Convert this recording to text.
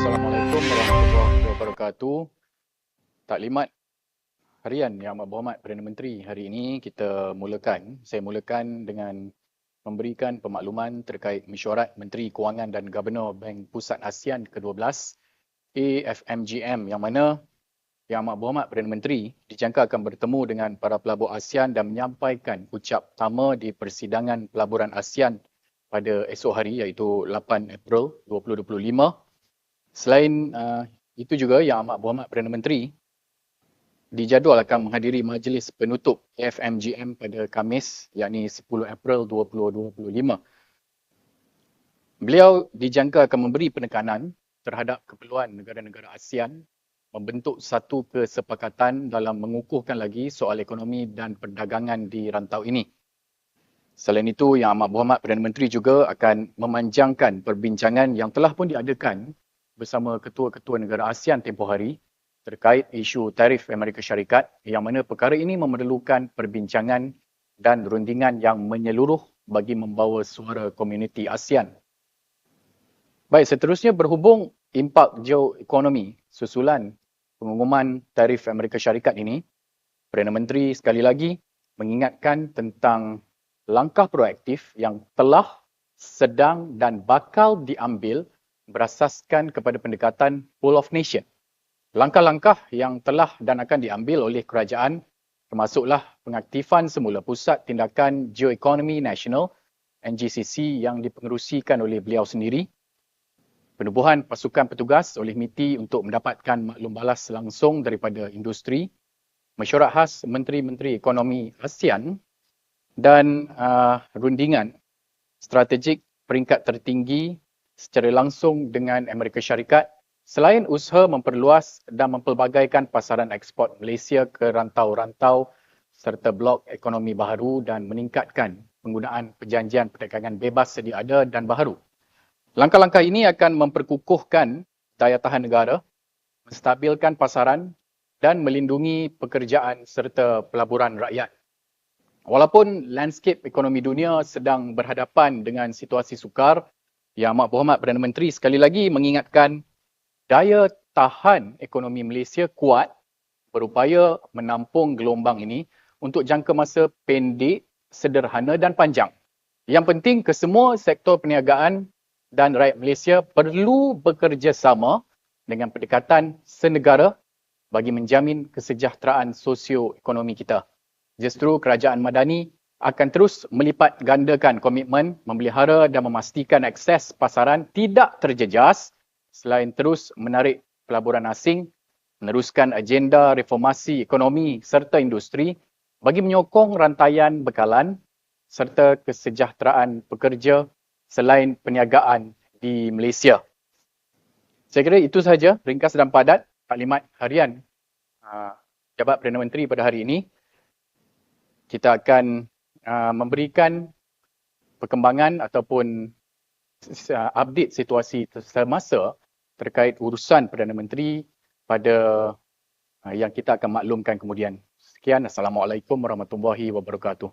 Assalamualaikum warahmatullahi wabarakatuh. Taklimat harian Yang Amat Berhormat Perdana Menteri. Hari ini kita mulakan, saya mulakan dengan memberikan pemakluman terkait mesyuarat Menteri Kewangan dan Gubernur Bank Pusat ASEAN ke-12 AFMGM yang mana Yang Amat Berhormat Perdana Menteri dijangka akan bertemu dengan para pelabur ASEAN dan menyampaikan ucap pertama di persidangan pelaburan ASEAN pada esok hari iaitu 8 April 2025. Selain uh, itu juga Yang Amat Berhormat Perdana Menteri dijadual akan menghadiri majlis penutup AFMGM pada Khamis yakni 10 April 2025. Beliau dijangka akan memberi penekanan terhadap keperluan negara-negara ASEAN membentuk satu kesepakatan dalam mengukuhkan lagi soal ekonomi dan perdagangan di rantau ini. Selain itu, Yang Amat Berhormat Perdana Menteri juga akan memanjangkan perbincangan yang telah pun diadakan bersama ketua-ketua negara ASEAN tempoh hari terkait isu tarif Amerika Syarikat yang mana perkara ini memerlukan perbincangan dan rundingan yang menyeluruh bagi membawa suara komuniti ASEAN. Baik, seterusnya berhubung impak geoekonomi susulan pengumuman tarif Amerika Syarikat ini, Perdana Menteri sekali lagi mengingatkan tentang langkah proaktif yang telah, sedang dan bakal diambil berasaskan kepada pendekatan whole of nation. Langkah-langkah yang telah dan akan diambil oleh kerajaan termasuklah pengaktifan semula Pusat Tindakan Geoekonomi Nasional NGCC yang dipengerusikan oleh beliau sendiri, penubuhan pasukan petugas oleh MITI untuk mendapatkan maklum balas langsung daripada industri, mesyuarat khas Menteri-Menteri Ekonomi ASEAN dan uh, rundingan strategik peringkat tertinggi secara langsung dengan Amerika Syarikat selain usaha memperluas dan mempelbagaikan pasaran ekspor Malaysia ke rantau-rantau serta blok ekonomi baharu dan meningkatkan penggunaan perjanjian perdagangan bebas sedia ada dan baharu. Langkah-langkah ini akan memperkukuhkan daya tahan negara, menstabilkan pasaran dan melindungi pekerjaan serta pelaburan rakyat. Walaupun landscape ekonomi dunia sedang berhadapan dengan situasi sukar, Yang Amat Berhormat Perdana Menteri sekali lagi mengingatkan daya tahan ekonomi Malaysia kuat berupaya menampung gelombang ini untuk jangka masa pendek, sederhana dan panjang. Yang penting kesemua sektor perniagaan dan rakyat Malaysia perlu bekerjasama dengan pendekatan senegara bagi menjamin kesejahteraan sosio-ekonomi kita. Justru kerajaan Madani akan terus melipat gandakan komitmen memelihara dan memastikan akses pasaran tidak terjejas selain terus menarik pelaburan asing, meneruskan agenda reformasi ekonomi serta industri bagi menyokong rantaian bekalan serta kesejahteraan pekerja selain perniagaan di Malaysia. Saya kira itu sahaja ringkas dan padat taklimat harian uh, Jabat Perdana Menteri pada hari ini kita akan uh, memberikan perkembangan ataupun update situasi semasa terkait urusan Perdana Menteri pada uh, yang kita akan maklumkan kemudian. Sekian. Assalamualaikum warahmatullahi wabarakatuh.